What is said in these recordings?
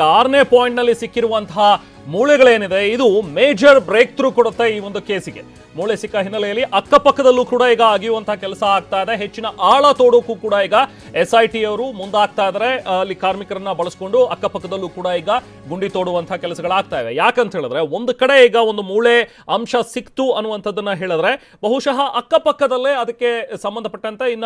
ಈಗ ಆರನೇ ಪಾಯಿಂಟ್ನಲ್ಲಿ ಸಿಕ್ಕಿರುವಂತಹ ಮೂಳೆಗಳೇನಿದೆ ಇದು ಮೇಜರ್ ಬ್ರೇಕ್ ಥ್ರೂ ಕೊಡುತ್ತೆ ಈ ಒಂದು ಕೇಸಿಗೆ. ಮೂಳೆ ಸಿಕ್ಕ ಹಿನ್ನೆಲೆಯಲ್ಲಿ ಅಕ್ಕಪಕ್ಕದಲ್ಲೂ ಕೂಡ ಈಗ ಅಗಿಯುವಂತಹ ಕೆಲಸ ಆಗ್ತಾ ಇದೆ. ಹೆಚ್ಚಿನ ಆಳ ತೋಡೋಕ್ಕೂ ಕೂಡ ಈಗ ಎಸ್ ಐ ಟಿ ಅವರು ಮುಂದಾಗ್ತಾ ಇದ್ದಾರೆ ಆ, ಅಲ್ಲಿ ಕಾರ್ಮಿಕರನ್ನ ಬಳಸ್ಕೊಂಡು ಅಕ್ಕಪಕ್ಕದಲ್ಲೂ ಕೂಡ ಈಗ ಗುಂಡಿ ತೋಡುವಂತಹ ಕೆಲಸಗಳಾಗ್ತಾ ಇವೆ. ಯಾಕಂತ ಹೇಳಿದ್ರೆ ಒಂದು ಕಡೆ ಈಗ ಒಂದು ಮೂಳೆ ಅಂಶ ಸಿಕ್ತು ಅನ್ನುವಂಥದ್ದನ್ನ ಹೇಳಿದ್ರೆ ಬಹುಶಃ ಅಕ್ಕಪಕ್ಕದಲ್ಲೇ ಅದಕ್ಕೆ ಸಂಬಂಧಪಟ್ಟಂತೆ ಇನ್ನ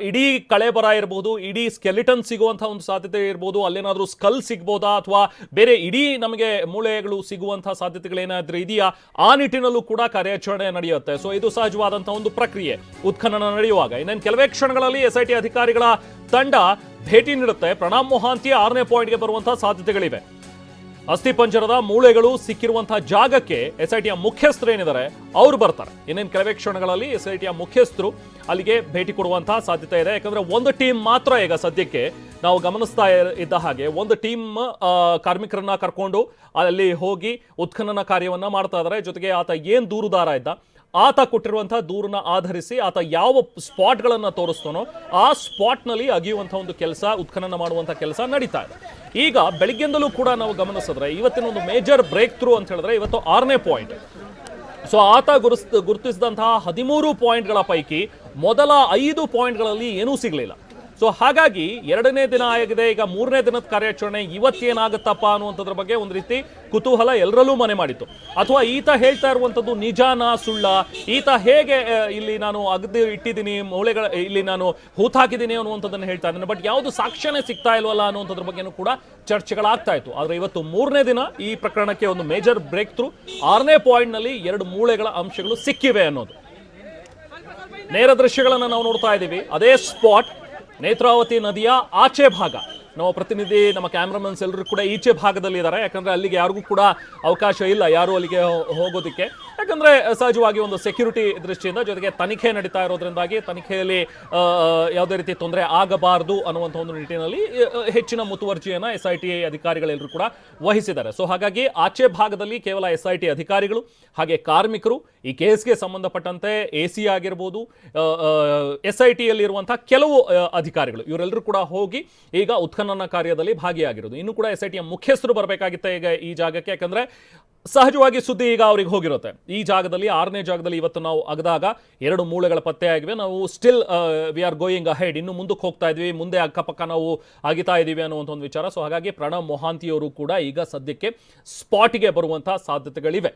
ಇಡೀ ಇಡೀ ಕಳೆಬರ ಇರಬಹುದು ಇಡೀ ಸ್ಕೆಲಿಟನ್ ಸಿಗುವಂತಹ ಒಂದು ಸಾಧ್ಯತೆ ಇರಬಹುದು ಅಲ್ಲೇನಾದ್ರೂ ಸ್ಕಲ್ ಸಿಗ್ಬೋದಾ ಅಥವಾ ಬೇರೆ ಇಡೀ ನಮಗೆ ಮೂಳೆಗಳು ಸಿಗುವಂತಹ ಸಾಧ್ಯತೆಗಳೇನಾದ್ರೂ ಇದೆಯಾ? ಆ ನಿಟ್ಟಿನಲ್ಲೂ ಕೂಡ ಕಾರ್ಯಾಚರಣೆ ನಡೆಯುತ್ತೆ. ಸೊ ಇದು ಸಹಜವಾದಂತಹ ಒಂದು ಪ್ರಕ್ರಿಯೆ. ಉತ್ಖನನ ನಡೆಯುವಾಗ. ಇನ್ನೇನು ಕೆಲವೇ ಕ್ಷಣಗಳಲ್ಲಿ ಎಸ್ ಐ ಟಿ ಅಧಿಕಾರಿಗಳ ತಂಡ ಭೇಟಿ ನೀಡುತ್ತೆ. ಪ್ರಣಾಮ್ ಮೊಹಾಂತಿ ಆರನೇ ಪಾಯಿಂಟ್ಗೆ ಬರುವಂತಹ ಸಾಧ್ಯತೆಗಳಿವೆ. ಅಸ್ಥಿಪಂಜರದ ಮೂಳೆಗಳು ಸಿಕ್ಕಿರುವಂತಹ ಜಾಗಕ್ಕೆ ಎಸ್ ಐ ಟಿಯ ಮುಖ್ಯಸ್ಥರು ಏನಿದ್ದಾರೆ? ಅವ್ರು ಬರ್ತಾರೆ. ಇನ್ನೇನು ಕೆಲವೇ ಕ್ಷಣಗಳಲ್ಲಿ ಎಸ್ ಐ ಟಿಯ ಮುಖ್ಯಸ್ಥರು ಅಲ್ಲಿಗೆ ಭೇಟಿ ಕೊಡುವಂತಹ ಸಾಧ್ಯತೆ ಇದೆ. ಯಾಕಂದ್ರೆ ಒಂದು ಟೀಮ್ ಮಾತ್ರ ಈಗ ಸದ್ಯಕ್ಕೆ ನಾವು ಗಮನಿಸ್ತಾ ಇದ್ದ ಹಾಗೆ ಒಂದು ಟೀಮ್ ಕಾರ್ಮಿಕರನ್ನ ಕರ್ಕೊಂಡು ಅಲ್ಲಿ ಹೋಗಿ ಉತ್ಖನನ ಕಾರ್ಯವನ್ನ ಮಾಡ್ತಾ ಇದ್ದಾರೆ. ಜೊತೆಗೆ ಆತ ಏನ್ ದೂರುದಾರ ಇದ್ದ? ಆತ ಕೊಟ್ಟಿರುವಂತಹ ದೂರನ್ನ ಆಧರಿಸಿ ಆತ ಯಾವ ಸ್ಪಾಟ್ಗಳನ್ನು ತೋರಿಸ್ತಾನೋ ಆ ಸ್ಪಾಟ್ನಲ್ಲಿ ಅಗಿಯುವಂತಹ ಒಂದು ಕೆಲಸ, ಉತ್ಖನನ ಮಾಡುವಂತಹ ಕೆಲಸ ನಡೀತಾ ಇದೆ. ಈಗ ಬೆಳಿಗ್ಗೆಯಿಂದಲೂ ಕೂಡ ನಾವು ಗಮನಿಸಿದ್ರೆ ಇವತ್ತಿನ ಒಂದು ಮೇಜರ್ ಬ್ರೇಕ್ ಥ್ರೂ ಅಂತ ಹೇಳಿದ್ರೆ ಇವತ್ತು ಆರನೇ ಪಾಯಿಂಟ್ ಸೊ ಆತ ಗುರುಸ್ ಗುರುತಿಸಿದಂತಹ ಹದಿಮೂರು ಪಾಯಿಂಟ್ಗಳ ಪೈಕಿ ಮೊದಲ ಐದು ಪಾಯಿಂಟ್ಗಳಲ್ಲಿ ಏನೂ ಸಿಗಲಿಲ್ಲ. ಸೊ ಹಾಗಾಗಿ ಎರಡನೇ ದಿನ ಆಗಿದೆ. ಈಗ ಮೂರನೇ ದಿನದ ಕಾರ್ಯಾಚರಣೆ ಇವತ್ತೇನಾಗುತ್ತಪ್ಪ ಅನ್ನುವಂಥದ್ರ ಬಗ್ಗೆ ಒಂದು ರೀತಿ ಕುತೂಹಲ ಎಲ್ಲರಲ್ಲೂ ಮನೆ ಮಾಡಿತ್ತು. ಅಥವಾ ಈತ ಹೇಳ್ತಾ ಇರುವಂಥದ್ದು ನಿಜಾನ ಸುಳ್ಳ? ಈತ ಹೇಗೆ ಇಲ್ಲಿ ನಾನು ಅಗದಿ ಇಟ್ಟಿದ್ದೀನಿ, ಮೂಳೆಗಳ, ಇಲ್ಲಿ ನಾನು ಹೂತಾಕಿದ್ದೀನಿ ಅನ್ನುವಂಥದ್ದನ್ನು ಹೇಳ್ತಾ ಇದ್ದೇನೆ. ಬಟ್ ಯಾವುದು ಸಾಕ್ಷ್ಯನೇ ಸಿಗ್ತಾ ಇಲ್ವಲ್ಲ ಅನ್ನುವಂಥದ್ರ ಬಗ್ಗೆನೂ ಕೂಡ ಚರ್ಚೆಗಳಾಗ್ತಾ ಇತ್ತು. ಆದರೆ ಇವತ್ತು ಮೂರನೇ ದಿನ ಈ ಪ್ರಕರಣಕ್ಕೆ ಒಂದು ಮೇಜರ್ ಬ್ರೇಕ್ ಥ್ರೂ ಆರನೇ ಪಾಯಿಂಟ್ನಲ್ಲಿ ಎರಡು ಮೂಳೆಗಳ ಅಂಶಗಳು ಸಿಕ್ಕಿವೆ ಅನ್ನೋದು. ನೇರ ದೃಶ್ಯಗಳನ್ನು ನಾವು ನೋಡ್ತಾ ಇದ್ದೀವಿ. ಅದೇ ಸ್ಪಾಟ್ ನೇತ್ರಾವತಿ ನದಿಯ ಆಚೆ ಭಾಗ. ನಮ್ಮ ಪ್ರತಿನಿಧಿ, ನಮ್ಮ ಕ್ಯಾಮ್ರಾಮನ್ಸ್ ಎಲ್ಲರೂ ಕೂಡ ಈಚೆ ಭಾಗದಲ್ಲಿ ಇದ್ದಾರೆ. ಯಾಕಂದ್ರೆ ಅಲ್ಲಿಗೆ ಯಾರಿಗೂ ಕೂಡ ಅವಕಾಶ ಇಲ್ಲ ಯಾರು ಅಲ್ಲಿಗೆ ಹೋಗೋದಕ್ಕೆ. ಯಾಕಂದ್ರೆ ಸಹಜವಾಗಿ ಒಂದು ಸೆಕ್ಯೂರಿಟಿ ದೃಷ್ಟಿಯಿಂದ ಜೊತೆಗೆ ತನಿಖೆ ನಡೀತಾ ಇರೋದ್ರಿಂದಾಗಿ ತನಿಖೆಯಲ್ಲಿ ಯಾವುದೇ ರೀತಿ ತೊಂದರೆ ಆಗಬಾರದು ಅನ್ನುವಂಥ ಒಂದು ನಿಟ್ಟಿನಲ್ಲಿ ಹೆಚ್ಚಿನ ಮುತುವರ್ಜಿಯನ್ನು ಎಸ್ ಐ ಟಿ ಅಧಿಕಾರಿಗಳೆಲ್ಲರೂ ಕೂಡ ವಹಿಸಿದ್ದಾರೆ. ಸೊ ಹಾಗಾಗಿ ಆಚೆ ಭಾಗದಲ್ಲಿ ಕೇವಲ ಎಸ್ ಐ ಟಿ ಅಧಿಕಾರಿಗಳು, ಹಾಗೆ ಕಾರ್ಮಿಕರು, ಈ ಕೇಸ್ಗೆ ಸಂಬಂಧಪಟ್ಟಂತೆ ಎ ಸಿ ಆಗಿರ್ಬೋದು ಎಸ್ ಐ ಟಿಯಲ್ಲಿರುವಂಥ ಕೆಲವು ಅಧಿಕಾರಿಗಳು, ಇವರೆಲ್ಲರೂ ಕೂಡ ಹೋಗಿ ಈಗ ಉತ್ಖನನ ಕಾರ್ಯದಲ್ಲಿ ಭಾಗಿಯಾಗಿರೋದು. ಇನ್ನು ಕೂಡ ಎಸ್ ಐ ಮುಖ್ಯಸ್ಥರು ಬರಬೇಕಾಗಿತ್ತೆ ಈಗ ಈ ಜಾಗಕ್ಕೆ. ಯಾಕಂದ್ರೆ ಸಹಜವಾಗಿ ಸುದ್ದಿ ಈಗ ಅವ್ರಿಗೆ ಹೋಗಿರುತ್ತೆ. ಈ ಜಾಗದಲ್ಲಿ, ಆರನೇ ಜಾಗದಲ್ಲಿ ಇವತ್ತು ನಾವು ಅಗದಾಗ ಎರಡು ಮೂಳೆಗಳ ಪತ್ತೆ ಆಗಿವೆ. ನಾವು still we are going ahead ಇನ್ನು ಮುಂದಕ್ಕೆ ಹೋಗ್ತಾ ಇದ್ವಿ. ಮುಂದೆ ಅಕ್ಕಪಕ್ಕ ನಾವು ಅಗಿತಾ ಇದ್ದೀವಿ ಅನ್ನುವಂಥ ಒಂದು ವಿಚಾರ. ಸೊ ಹಾಗಾಗಿ ಪ್ರಣವ್ ಮೊಹಾಂತಿಯವರು ಕೂಡ ಈಗ ಸದ್ಯಕ್ಕೆ ಸ್ಪಾಟಿಗೆ ಬರುವಂತಹ ಸಾಧ್ಯತೆಗಳಿವೆ.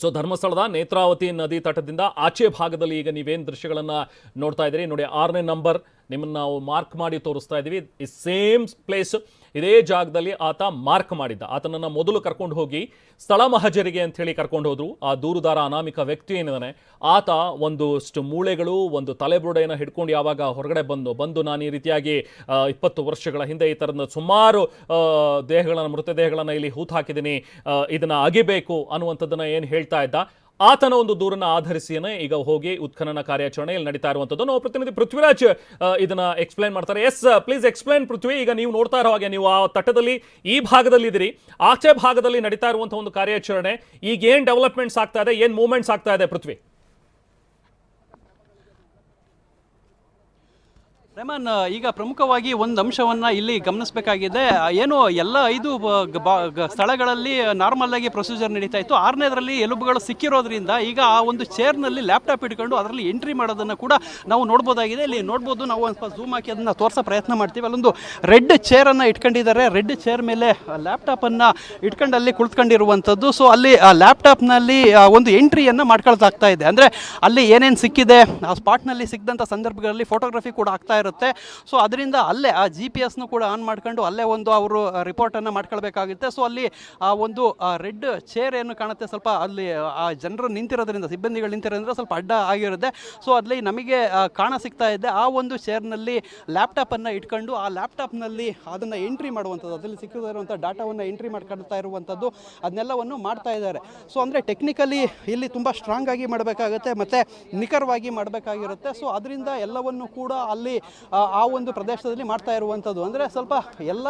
ಸೊ ಧರ್ಮಸ್ಥಳದ ನೇತ್ರಾವತಿ ನದಿ ತಟದಿಂದ ಆಚೆ ಭಾಗದಲ್ಲಿ ಈಗ ನೀವೇನು ದೃಶ್ಯಗಳನ್ನ ನೋಡ್ತಾ ಇದ್ದೀರಿ? ನೋಡಿ, ಆರನೇ ನಂಬರ್ ನಿಮ್ಮನ್ನ ನಾವು ಮಾರ್ಕ್ ಮಾಡಿ ತೋರಿಸ್ತಾ ಇದ್ದೀವಿ. ಈ ಸೇಮ್ ಪ್ಲೇಸ್ ಇದೇ ಜಾಗದಲ್ಲಿ ಆತ ಮಾರ್ಕ್ ಮಾಡಿದ್ದ. ಆತನನ್ನು ಮೊದಲು ಕರ್ಕೊಂಡು ಹೋಗಿ ಸ್ಥಳ ಮಹಜರಿಗೆ ಅಂತ ಹೇಳಿ ಕರ್ಕೊಂಡು ಹೋದ್ರು. ಆ ದೂರುದಾರ ಅನಾಮಿಕ ವ್ಯಕ್ತಿ ಏನಿದ್ದಾನೆ ಆತ ಒಂದಷ್ಟು ಮೂಳೆಗಳು, ಒಂದು ತಲೆಬುರುಡೆಯನ್ನು ಹಿಡ್ಕೊಂಡು ಯಾವಾಗ ಹೊರಗಡೆ ಬಂದು ಬಂದು ನಾನು ಈ ರೀತಿಯಾಗಿ ಇಪ್ಪತ್ತು ವರ್ಷಗಳ ಹಿಂದೆ ಈ ಥರದ ಸುಮಾರು ದೇಹಗಳನ್ನು, ಮೃತದೇಹಗಳನ್ನು ಇಲ್ಲಿ ಹೂತು ಹಾಕಿದ್ದೀನಿ ಇದನ್ನ ಅಗಿಬೇಕು ಅನ್ನುವಂಥದ್ದನ್ನು ಏನು ಹೇಳ್ತಾ ಇದ್ದ? ಆತನ ಒಂದು ದೂರನ್ನ ಆಧರಿಸಿಯೇ ಈಗ ಹೋಗಿ ಉತ್ಖನನ ಕಾರ್ಯಾಚರಣೆ ಇಲ್ಲಿ ನಡೀತಾ ಇರುವಂಥದ್ದು ನಾವು ಪ್ರತಿನಿಧಿ ಪೃಥ್ವಿರಾಜ್ ಇದನ್ನ ಎಕ್ಸ್ಪ್ಲೈನ್ ಮಾಡ್ತಾರೆ. Yes please explain Prithvi. ಈಗ ನೀವು ನೋಡ್ತಾ ಇರೋ ಹಾಗೆ ನೀವು ಆ ತಟದಲ್ಲಿ, ಈ ಭಾಗದಲ್ಲಿ ಇದ್ದೀರಿ ಆಚೆ ಭಾಗದಲ್ಲಿ ನಡೀತಾ ಇರುವಂತಹ ಒಂದು ಕಾರ್ಯಾಚರಣೆ ಈಗ ಏನ್ ಡೆವಲಪ್ಮೆಂಟ್ಸ್ ಆಗ್ತಾ ಇದೆ, ಏನ್ ಮೂವ್ಮೆಂಟ್ಸ್ ಆಗ್ತಾ ಇದೆ ಪೃಥ್ವಿ? ರೆಮಾನ್ ಈಗ ಪ್ರಮುಖವಾಗಿ ಒಂದು ಅಂಶವನ್ನ ಇಲ್ಲಿ ಗಮನಿಸಬೇಕಾಗಿದೆ. ಏನು ಎಲ್ಲ ಐದು ಸ್ಥಳಗಳಲ್ಲಿ ನಾರ್ಮಲ್ ಆಗಿ ಪ್ರೊಸೀಜರ್ ನಡೀತಾ ಇತ್ತು. ಆರನೇದರಲ್ಲಿ ಎಲುಬುಗಳು ಸಿಕ್ಕಿರೋದ್ರಿಂದ ಈಗ ಆ ಒಂದು ಚೇರ್ನಲ್ಲಿ ಲ್ಯಾಪ್ಟಾಪ್ ಇಟ್ಕೊಂಡು ಅದರಲ್ಲಿ ಎಂಟ್ರಿ ಮಾಡೋದನ್ನ ಕೂಡ ನಾವು ನೋಡ್ಬೋದಾಗಿದೆ. ಇಲ್ಲಿ ನೋಡ್ಬೋದು, ನಾವು ಒಂದು ಸ್ವಲ್ಪ ಝೂಮ್ ಹಾಕಿ ಅದನ್ನ ತೋರಿಸೋ ಪ್ರಯತ್ನ ಮಾಡ್ತೀವಿ. ಅಲ್ಲೊಂದು ರೆಡ್ ಚೇರ್ ಅನ್ನ ಇಟ್ಕೊಂಡಿದ್ದಾರೆ. ರೆಡ್ ಚೇರ್ ಮೇಲೆ ಲ್ಯಾಪ್ಟಾಪ್ ಅನ್ನ ಇಟ್ಕೊಂಡು ಅಲ್ಲಿ ಕುಳಿತುಕೊಂಡಿರುವಂಥದ್ದು. ಸೊ ಅಲ್ಲಿ, ಆ ಲ್ಯಾಪ್ಟಾಪ್ನಲ್ಲಿ ಒಂದು ಎಂಟ್ರಿಯನ್ನ ಮಾಡ್ಕೊಳ್ತಾಗ್ತಾ ಇದೆ. ಅಂದ್ರೆ ಅಲ್ಲಿ ಏನೇನು ಸಿಕ್ಕಿದೆ, ಆ ಸ್ಪಾಟ್ನಲ್ಲಿ ಸಿಕ್ಕಿದಂಥ ಸಂದರ್ಭಗಳಲ್ಲಿ ಫೋಟೋಗ್ರಫಿ ಕೂಡ ಆಗ್ತಾ ಇರುತ್ತೆ ಸೊ ಅದರಿಂದ ಅಲ್ಲೇ ಆ ಜಿ ಪಿ ಎಸ್ನು ಕೂಡ ಆನ್ ಮಾಡ್ಕೊಂಡು ಅಲ್ಲೇ ಒಂದು ಅವರು ರಿಪೋರ್ಟನ್ನು ಮಾಡ್ಕೊಳ್ಬೇಕಾಗುತ್ತೆ. ಸೊ ಅಲ್ಲಿ, ಆ, ಒಂದು ರೆಡ್ ಚೇರ್ ಏನು ಕಾಣುತ್ತೆ ಸ್ವಲ್ಪ ಅಲ್ಲಿ, ಆ, ಜನರು ನಿಂತಿರೋದ್ರಿಂದ, ಸಿಬ್ಬಂದಿಗಳು ನಿಂತಿರೋದ್ರಿಂದ ಸ್ವಲ್ಪ ಅಡ್ಡ ಆಗಿರುತ್ತೆ. ಸೊ ಅಲ್ಲಿ ನಮಗೆ ಕಾಣ ಸಿಗ್ತಾ ಇದೆ. ಆ ಒಂದು ಚೇರ್ನಲ್ಲಿ ಲ್ಯಾಪ್ಟಾಪನ್ನು ಇಟ್ಕೊಂಡು ಆ ಲ್ಯಾಪ್ಟಾಪ್ನಲ್ಲಿ ಅದನ್ನು ಎಂಟ್ರಿ ಮಾಡುವಂಥದ್ದು, ಅದರಲ್ಲಿ ಸಿಕ್ಕಿರುವಂಥ ಡಾಟಾವನ್ನು ಎಂಟ್ರಿ ಮಾಡ್ಕೊಳ್ತಾ ಇರುವಂಥದ್ದು ಅದನ್ನೆಲ್ಲವನ್ನು ಮಾಡ್ತಾ ಇದ್ದಾರೆ. ಸೊ ಅಂದರೆ ಟೆಕ್ನಿಕಲಿ ಇಲ್ಲಿ ತುಂಬ ಸ್ಟ್ರಾಂಗ್ ಆಗಿ ಮಾಡಬೇಕಾಗುತ್ತೆ, ಮತ್ತು ನಿಖರವಾಗಿ ಮಾಡಬೇಕಾಗಿರುತ್ತೆ. ಸೊ ಅದರಿಂದ ಎಲ್ಲವನ್ನು ಕೂಡ ಅಲ್ಲಿ ಆ, ಒಂದು ಪ್ರದೇಶದಲ್ಲಿ ಮಾಡ್ತಾ ಇರುವಂಥದ್ದು. ಅಂದರೆ ಸ್ವಲ್ಪ ಎಲ್ಲ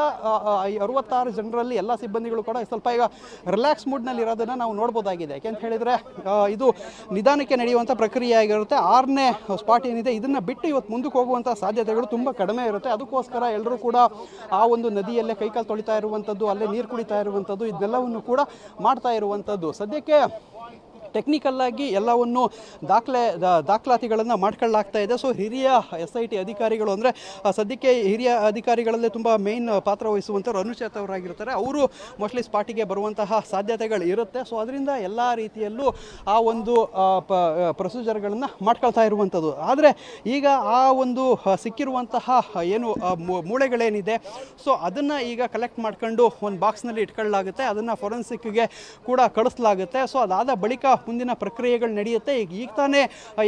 ಅರವತ್ತಾರು ಜನರಲ್ಲಿ ಎಲ್ಲ ಸಿಬ್ಬಂದಿಗಳು ಕೂಡ ಸ್ವಲ್ಪ ಈಗ ರಿಲ್ಯಾಕ್ಸ್ ಮೂಡ್ನಲ್ಲಿ ಇರೋದನ್ನು ನಾವು ನೋಡ್ಬೋದಾಗಿದೆ. ಯಾಕೆಂತ ಹೇಳಿದರೆ ಇದು ನಿಧಾನಕ್ಕೆ ನಡೆಯುವಂಥ ಪ್ರಕ್ರಿಯೆ ಆಗಿರುತ್ತೆ ಆರನೇ ಸ್ಪಾಟ್ ಏನಿದೆ ಇದನ್ನು ಬಿಟ್ಟು ಇವತ್ತು ಮುಂದಕ್ಕೆ ಹೋಗುವಂಥ ಸಾಧ್ಯತೆಗಳು ತುಂಬ ಕಡಿಮೆ ಇರುತ್ತೆ. ಅದಕ್ಕೋಸ್ಕರ ಎಲ್ಲರೂ ಕೂಡ ಆ ಒಂದು ನದಿಯಲ್ಲೇ ಕೈಕಾಲು ತೊಳಿತಾ ಇರುವಂಥದ್ದು ಅಲ್ಲೇ ನೀರು ಕುಡಿತಾ ಇರುವಂಥದ್ದು ಇದನ್ನೆಲ್ಲವನ್ನು ಕೂಡ ಮಾಡ್ತಾ ಇರುವಂಥದ್ದು. ಸದ್ಯಕ್ಕೆ ಟೆಕ್ನಿಕಲ್ ಆಗಿ ಎಲ್ಲವನ್ನು ದಾಖಲೆ ದಾಖಲಾತಿಗಳನ್ನು ಮಾಡ್ಕೊಳ್ಳಾಗ್ತಾ ಇದೆ. ಸೊ ಹಿರಿಯ ಎಸ್ ಐ ಟಿ ಅಧಿಕಾರಿಗಳು ಅಂದರೆ ಸದ್ಯಕ್ಕೆ ಹಿರಿಯ ಅಧಿಕಾರಿಗಳಲ್ಲೇ ತುಂಬ ಮೇನ್ ಪಾತ್ರ ವಹಿಸುವಂಥವ್ರು ಅನುಚೇತ್ ಅವರಾಗಿರ್ತಾರೆ. ಅವರು ಮೋಸ್ಟ್ಲಿ ಸ್ಪಾಟಿಗೆ ಬರುವಂತಹ ಸಾಧ್ಯತೆಗಳು ಇರುತ್ತೆ. ಸೊ ಅದರಿಂದ ಎಲ್ಲ ರೀತಿಯಲ್ಲೂ ಆ ಒಂದು ಪ್ರೊಸೀಜರ್ಗಳನ್ನು ಮಾಡ್ಕೊಳ್ತಾ ಇರುವಂಥದ್ದು. ಆದರೆ, ಈಗ ಆ ಒಂದು ಸಿಕ್ಕಿರುವಂತಹ ಏನು ಮೂಳೆಗಳೇನಿದೆ, ಸೊ, ಅದನ್ನು ಈಗ ಕಲೆಕ್ಟ್ ಮಾಡ್ಕೊಂಡು ಒಂದು ಬಾಕ್ಸ್ನಲ್ಲಿ ಇಟ್ಕೊಳ್ಳಲಾಗುತ್ತೆ ಅದನ್ನು ಫೊರೆನ್ಸಿಕ್ಗೆ ಕೂಡ ಕಳಿಸ್ಲಾಗುತ್ತೆ. ಸೊ ಅದಾದ ಬಳಿಕ ಮುಂದಿನ ಪ್ರಕ್ರಿಯೆಗಳು ನಡೆಯುತ್ತೆ. ಈಗ ಈಗ ತಾನೇ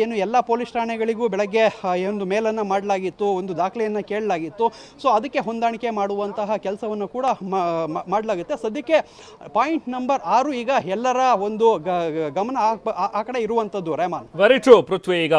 ಏನು ಎಲ್ಲ ಪೊಲೀಸ್ ಠಾಣೆಗಳಿಗೂ ಬೆಳಗ್ಗೆ ಒಂದು ಮೇಲನ್ನು ಮಾಡಲಾಗಿತ್ತು, ಒಂದು ದಾಖಲೆಯನ್ನು ಕೇಳಲಾಗಿತ್ತು. ಸೊ ಅದಕ್ಕೆ ಹೊಂದಾಣಿಕೆ ಮಾಡುವಂತಹ ಕೆಲಸವನ್ನು ಕೂಡ ಮಾಡಲಾಗುತ್ತೆ. ಸದ್ಯಕ್ಕೆ ಪಾಯಿಂಟ್ ನಂಬರ್ ಆರು ಈಗ ಎಲ್ಲರ ಒಂದು ಗಮನ ಆ ಕಡೆ ಇರುವಂಥದ್ದು, ರೆಹಮಾನ್. ವೆರಿ ಟ್ರೂ ಪೃಥ್ವಿ. ಈಗ